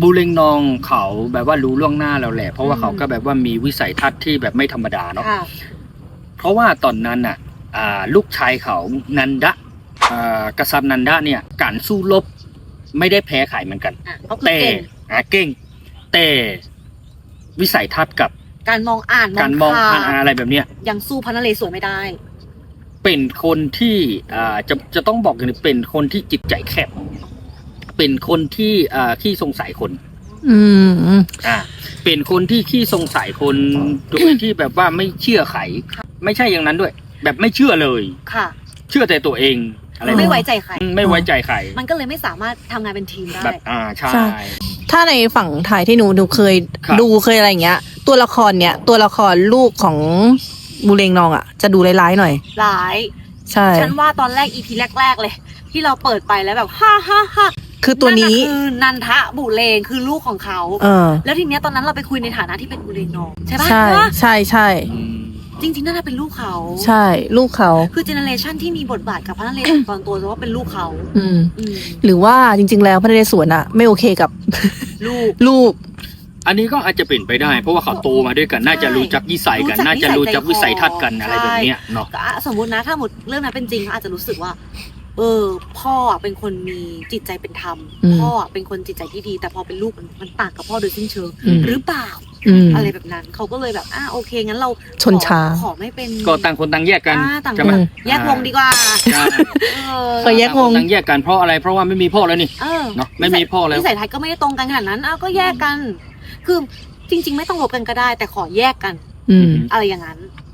บูเรงนองเขาแบบว่ารู้ล่วงหน้าเราแหละ เพราะว่าอืมเขาก็แบบว่ามีวิสัยทัศน์ที่แบบไม่ธรรมดาเนาะค่ะ เพราะว่าตอนนั้นน่ะอ่าลูกชายเขานันดะอ่ากษัตริย์นันดะเนี่ยการสู้รบไม่ได้แพ้ใครเหมือนกัน อะเขาคือแต่เก่งอ่าเก่ง แต่วิสัยทัศน์กับการมองอ่านการมองข่ผ่านอะไรแบบเนี้ย ยังสู้พระนเรศวรไม่ได้ เป็นคนที่อ่าจะจะต้องบอกอย่างนี้เป็นคนที่จิตใจแคบ เป็นคนที่อ่าขี้สงสัยคน อืม อ่า เป็นคนที่ขี้สงสัยคนโดยที่แบบว่าไม่เชื่อใครไม่ใช่อย่างนั้นด้วย แบบไม่เชื่อเลย ค่ะ เชื่อแต่ตัวเองอะไรแบบไม่นี้ไว้ใจใคร ไม่ไว้ใจใครมันก็เลยไม่สามารถทำงานเป็นทีมได้ แบบอ่าใช่ ใช่ ถ้าในฝั่งไทยที่หนูดูเคยครับ ดูเคยอะไรอย่างเงี้ย ตัวละครเนี้ยตัวละครลูกของบูเรงนองอะ จะดูร้ายๆหน่อยหลาย ใช่ ฉันว่าตอนแรกอีพีแรก ๆ เลย ที่เราเปิดไปแล้วแบบ ฮ่าฮ่าฮ่า คือตัวนี้ะคือนันทะบุเรงคือลูกของเขา เออ แล้วทีเนี้ยตอนนั้นเราไปคุยในฐานะที่เป็นบุเรงน้องใช่ปะใช่ว่าใช่ใช่อืมจริงๆน่าจะเป็นลูกเขาใช่ ลูกเขา คือเจเนเรชันที่มีบทบาทกับพระนเรศวรตอนตัวจะว่าเป็นลูกเขาอืม อืมหรือว่าจริง ๆ แล้วพระนเรศวรอะไม่โอเคกับ ลูก ลูก อันนี้ก็อาจจะเป็นไปได้ เพราะว่าเขาโตมาด้วยกัน น่าจะรู้จักนิสัยกัน รู้จักน่าจะรู้จักนิสัยใจคอวิสัยทัศน์กันอะไรแบบเนี้ยเนาะ ก็อะสมมตินะถ้าหมดเรื่องนั้นเป็นจริงเขาอาจจะรู้สึกว่า เออ พ่ออะเป็นคนมีจิตใจเป็นธรรม อืมพ่ออะเป็นคนจิตใจที่ดี แต่พอเป็นลูกมันมันต่างกับพ่อโดยสิ้นเชิงอืม หรือเปล่า อืม อะไรแบบนั้นเขาก็เลยแบบอะโอเคงั้นเราชนช้าขอขอไม่เป็นก็ต่างคนต่างแยกกันอ่าต่างใช่ไหมคนแยกวงดีกว่าใช่เออไปแยกวง ต่างคนต่างแยกกันเพราะอะไร เพราะว่าไม่มีพ่อแล้วนี่เออ เนาะไม่มีพ่อแล้ว นิสัยทัศน์ก็ไม่ได้ตรงกันขนาดนั้นอ้าวก็แยกกัน คือจริง ๆ ไม่ต้องลบกันก็ได้ แต่ขอแยกกันอืม อะไรอย่างนั้น